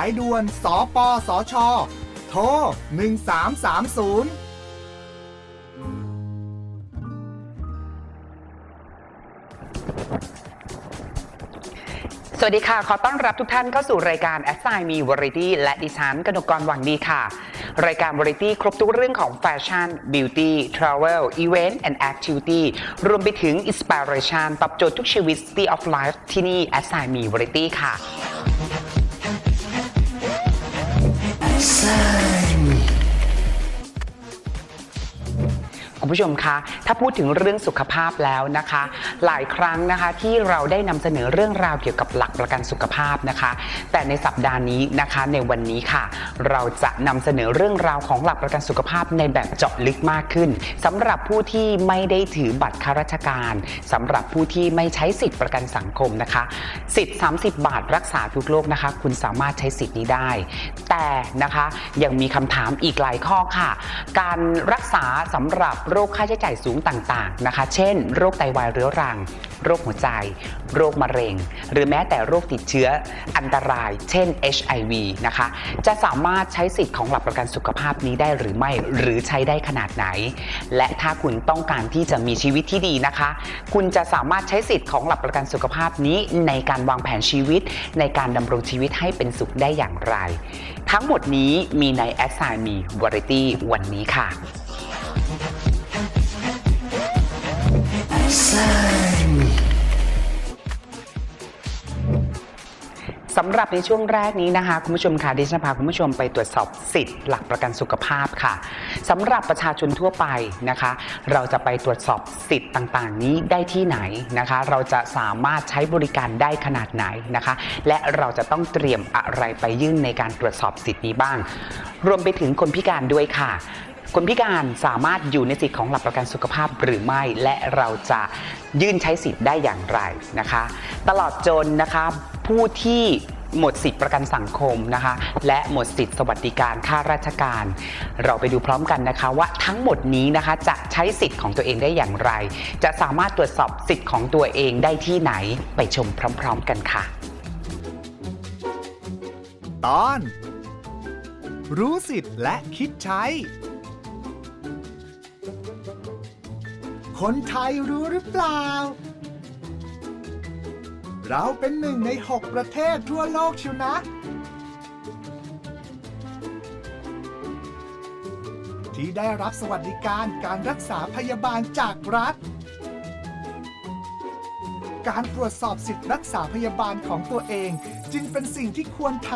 ายด่วน สปสช โทร 1330สวัสดีค่ะ ขอต้อนรับทุกท่านเข้าสู่รายการ a s s i g n Me Variety และดิฉันกนกกรหวังดีค่ะ รายการ Variety ครบทุกเรื่องของแฟชั่น Beauty Travel Event and Activity รวมไปถึง Inspiration ตอบโจทย์ทุกชีวิต City of Life ที่นี่ a s s i g n Me Variety ค่ะ inside. คุณผู้ชมคะถ้าพูดถึงเรื่องสุขภาพแล้วนะคะ หลายครั้งนะคะที่เราได้นำเสนอเรื่องราวเกี่ยวกับหลักประกันสุขภาพนะคะ แต่ในสัปดาห์นี้นะคะในวันนี้ค่ะ เราจะนำเสนอเรื่องราวของหลักประกันสุขภาพในแบบเจาะลึกมากขึ้นสำหรับผู้ที่ไม่ได้ถือบัตรข้าราชการสำหรับผู้ที่ไม่ใช้สิทธิประกันสังคมนะคะ สิทธิ์ 30 บาทรักษาทุกโรคนะคะ คุณสามารถใช้สิทธิ์นี้ได้ แต่นะคะยังมีคำถามอีกหลายข้อค่ะ การรักษาสำหรับโรคค่าใช้จ่ายสูงต่างๆนะคะ เช่น โรคไตวายเรื้อรัง โรคหัวใจ โรคมะเร็ง หรือแม้แต่โรคติดเชื้ออันตราย เช่น HIV นะคะ จะสามารถใช้สิทธิ์ของหลักประกันสุขภาพนี้ได้หรือไม่ หรือใช้ได้ขนาดไหน และถ้าคุณต้องการที่จะมีชีวิตที่ดีนะคะ คุณจะสามารถใช้สิทธิ์ของหลักประกันสุขภาพนี้ในการวางแผนชีวิต ในการดำรงชีวิตให้เป็นสุขได้อย่างไร ทั้งหมดนี้มีใน a s s i g n Me Variety วันนี้ค่ะ สำหรับในช่วงแรกนี้นะคะคุณผู้ชมค่ะดิฉันพาคุณผู้ชมไปตรวจสอบสิทธิ์หลักประกันสุขภาพค่ะสำหรับประชาชนทั่วไปนะคะ เราจะไปตรวจสอบสิทธิ์ต่างๆ นี้ได้ที่ไหนนะคะ เราจะสามารถใช้บริการได้ขนาดไหนนะคะ และเราจะต้องเตรียมอะไรไปยื่นในการตรวจสอบสิทธิ์นี้บ้าง รวมไปถึงคนพิการด้วยค่ะ คนพิการสามารถอยู่ในสิทธิ์ของหลักประกันสุขภาพหรือไม่ และเราจะยื่นใช้สิทธิ์ได้อย่างไรนะคะ ตลอดจนนะคะผู้ที่หมดสิทธิประกันสังคมนะคะ และหมดสิทธิสวัสดิการค่าราชการ เราไปดูพร้อมกันนะคะว่าทั้งหมดนี้นะคะจะใช้สิทธิ์ของตัวเองได้อย่างไร จะสามารถตรวจสอบสิทธิ์ของตัวเองได้ที่ไหนไปชมพร้อม ๆ กันค่ะ ตอน รู้สิทธิ์และคิดใช้ คนไทยรู้หรือเปล่า เราเป็นหนึ่งในหกประเทศทั่วโลกเชียวนะ ที่ได้รับสวัสดิการการรักษาพยาบาลจากรัฐ การตรวจสอบสิทธิรักษาพยาบาลของตัวเองจึงเป็นสิ่งที่ควรท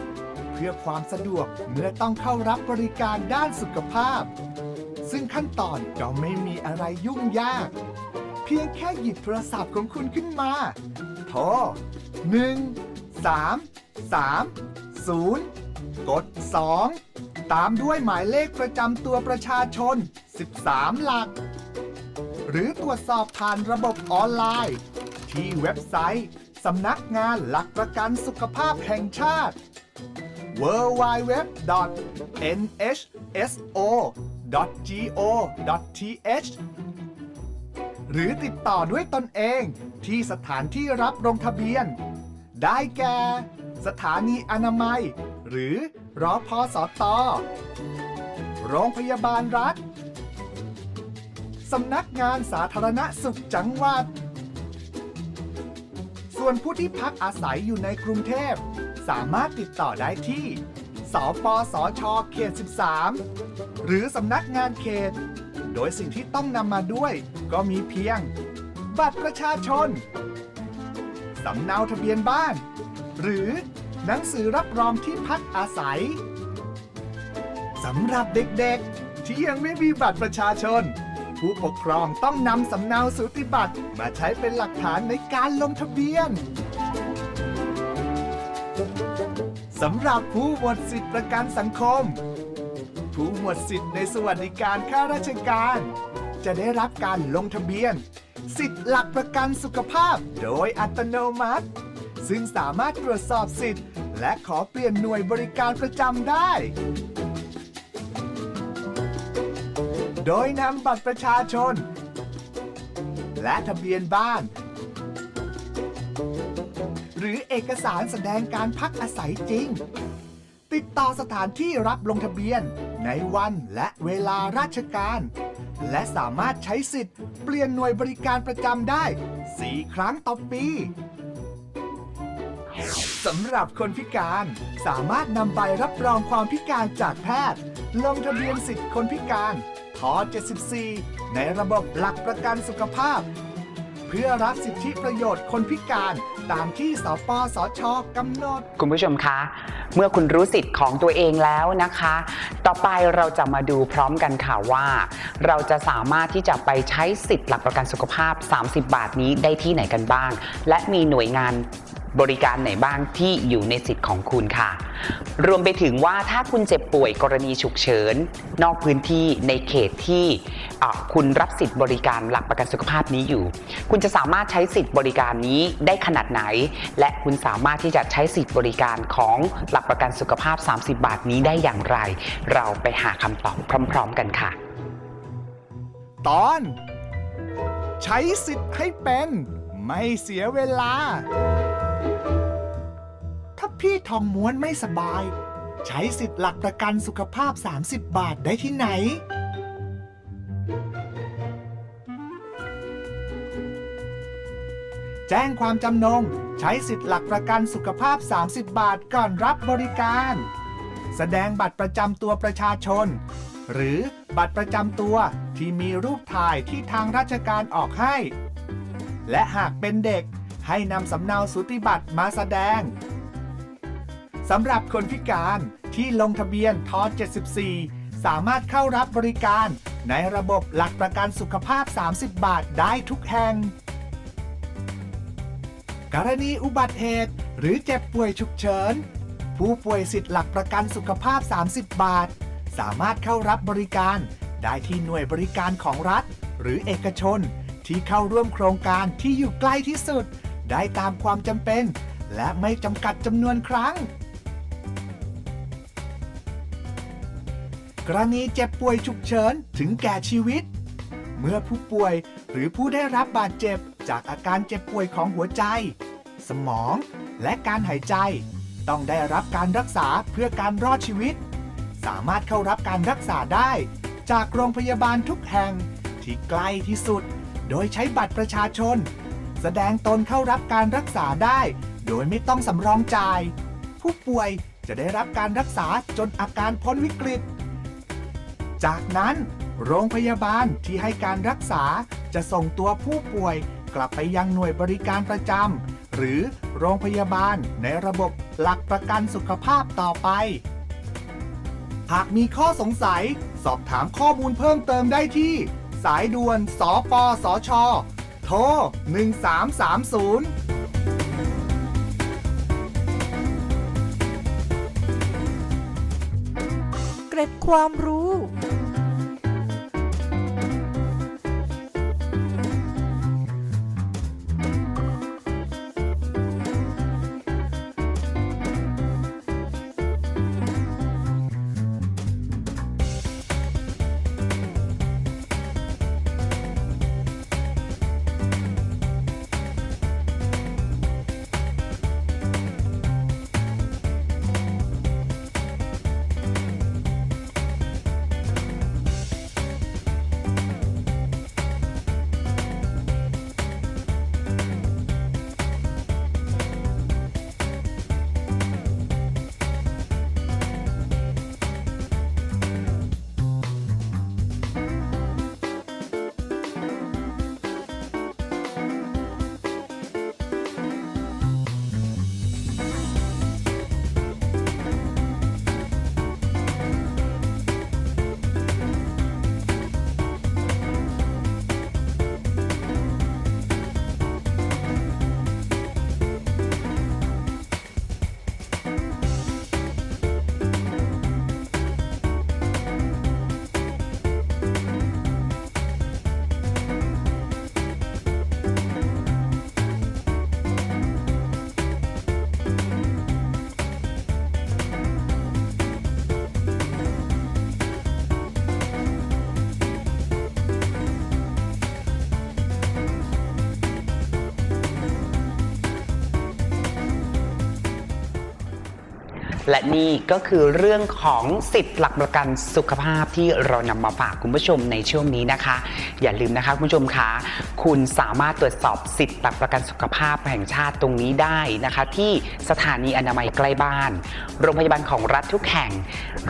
ำเพื่อความสะดวกเมื่อต้องเข้ารับบริการด้านสุขภาพ ซึ่งขั้นตอนก็ไม่มีอะไรยุ่งยาก เพียงแค่หยิบโทรศัพท์ของคุณขึ้นมา โทร 1 3 3 0 กด 2 ตามด้วยหมายเลขประจำตัวประชาชน 13 หลัก หรือตรวจสอบผ่านระบบออนไลน์ ที่เว็บไซต์สำนักงานหลักประกันสุขภาพแห่งชาติ www.nhso www.go.th หรือติดต่อด้วยตนเองที่สถานที่รับลงทะเบียน ได้แก่ สถานีอนามัย หรือรอพอสอตอโรงพยาบาลรัฐ สำนักงานสาธารณสุขจังหวัด ส่วนผู้ที่พักอาศัยอยู่ในกรุงเทพ สามารถติดต่อได้ที่ สปสชเขต 13 หรือสำนักงานเขต โดยสิ่งที่ต้องนำมาด้วย ก็มีเพียง บัตรประชาชน สำเนาทะเบียนบ้าน หรือหนังสือรับรองที่พักอาศัยสำหรับเด็กๆ ที่ยังไม่มีบัตรประชาชน ผู้ปกครองต้องนำสำเนาสูติบัตรมาใช้เป็นหลักฐานในการลงทะเบียนสำหรับผู้หมดสิทธิประกันสังคม ผู้หมดสิทธิ์ในสวัสดิการข้าราชการ จะได้รับการลงทะเบียน สิทธิ์หลักประกันสุขภาพโดยอัตโนมัติ ซึ่งสามารถตรวจสอบสิทธิ์ และขอเปลี่ยนหน่วยบริการประจำได้ โดยนำบัตรประชาชน และทะเบียนบ้าน หรือเอกสารแสดงการพักอาศัยจริง ติดต่อสถานที่รับลงทะเบียน ในวันและเวลาราชการ และสามารถใช้สิทธิ์เปลี่ยนหน่วยบริการประจำได้ 4 ครั้งต่อปีสำหรับคนพิการสามารถนำใบรับรองความพิการจากแพทย์ ลงทะเบียนสิทธิ์คนพิการท74 ในระบบหลักประกันสุขภาพ เพื่อรับสิทธิประโยชน์คนพิการตามที่สปสชกำหนด คุณผู้ชมคะ เมื่อคุณรู้สิทธิ์ของตัวเองแล้วนะคะ ต่อไปเราจะมาดูพร้อมกันค่ะว่า เราจะสามารถที่จะไปใช้สิทธิ์หลักประกันสุขภาพ 30 บาทนี้ได้ที่ไหนกันบ้าง และมีหน่วยงาน บริการไหนบ้างที่อยู่ในสิทธิ์ของคุณค่ะ รวมไปถึงว่าถ้าคุณเจ็บป่วยกรณีฉุกเฉิน นอกพื้นที่ในเขตที่คุณรับสิทธิ์บริการหลักประกันสุขภาพนี้อยู่ คุณจะสามารถใช้สิทธิ์บริการนี้ได้ขนาดไหน และคุณสามารถที่จะใช้สิทธิ์บริการของหลักประกันสุขภาพ 30 บาทนี้ได้อย่างไร เราไปหาคำตอบพร้อม ๆ กันค่ะ ตอน ใช้สิทธิ์ให้เป็น ไม่เสียเวลา ถ้าพี่ทองม้วนไม่สบาย ใช้สิทธิ์หลักประกันสุขภาพ 30 บาทได้ที่ไหน แจ้งความจำนง ใช้สิทธิ์หลักประกันสุขภาพ 30 บาทก่อนรับบริการ แสดงบัตรประจำตัวประชาชน หรือบัตรประจำตัวที่มีรูปถ่ายที่ทางราชการออกให้ และหากเป็นเด็ก ให้นำสำเนาสุติบัตรมาแสดงสำหรับคนพิการที่ลงทะเบียนทอ74 สามารถเข้ารับบริการในระบบหลักประกันสุขภาพ 30 บาทได้ทุกแห่ง กรณีอุบัติเหตุ หรือเจ็บป่วยฉุกเฉิน ผู้ป่วยสิทธิ์หลักประกันสุขภาพ 30 บาท สามารถเข้ารับบริการ ได้ที่หน่วยบริการของรัฐ หรือเอกชนที่เข้าร่วมโครงการที่อยู่ใกล้ที่สุด ได้ตามความจำเป็น และไม่จำกัดจำนวนครั้ง กรณีเจ็บป่วยฉุกเฉินถึงแก่ชีวิต เมื่อผู้ป่วยหรือผู้ได้รับบาดเจ็บจากอาการเจ็บป่วยของหัวใจ สมองและการหายใจ ต้องได้รับการรักษาเพื่อการรอดชีวิต สามารถเข้ารับการรักษาได้ จากโรงพยาบาลทุกแห่งที่ใกล้ที่สุด โดยใช้บัตรประชาชน แสดงตนเข้ารับการรักษาได้ โดยไม่ต้องสำรองจ่าย ผู้ป่วยจะได้รับการรักษาจนอาการพ้นวิกฤต จากนั้น โรงพยาบาลที่ให้การรักษาจะส่งตัวผู้ป่วยกลับไปยังหน่วยบริการประจำหรือโรงพยาบาลในระบบหลักประกันสุขภาพต่อไป หากมีข้อสงสัย สอบถามข้อมูลเพิ่มเติมได้ที่ สายด่วน สปสช โทร 1330เกร็ดความรู้ และนี่ก็คือเรื่องของสิทธิ์หลักประกันสุขภาพที่เรานำมาฝากคุณผู้ชมในช่วงนี้นะคะ อย่าลืมนะคะคุณผู้ชมคะคุณสามารถตรวจสอบสิทธิ์หลักประกันสุขภาพแห่งชาติตรงนี้ได้นะคะ ที่สถานีอนามัยใกล้บ้าน โรงพยาบาลของรัฐทุกแห่ง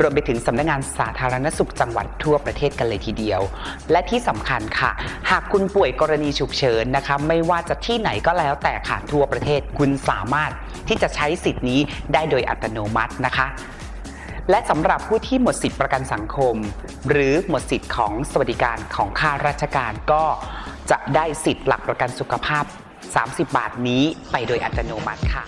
รวมไปถึงสำนักงานสาธารณสุขจังหวัดทั่วประเทศกันเลยทีเดียว และที่สำคัญค่ะ หากคุณป่วยกรณีฉุกเฉินนะคะ ไม่ว่าจะที่ไหนก็แล้วแต่ค่ะทั่วประเทศ คุณสามารถที่จะใช้สิทธิ์นี้ได้โดยอัตโนมัตินะคะ และสำหรับผู้ที่หมดสิทธิประกันสังคม หรือหมดสิทธิ์ของสวัสดิการของข้าราชการก็จะได้สิทธิ์หลักประกันสุขภาพ 30 บาทนี้ไปโดยอัตโนมัติค่ะ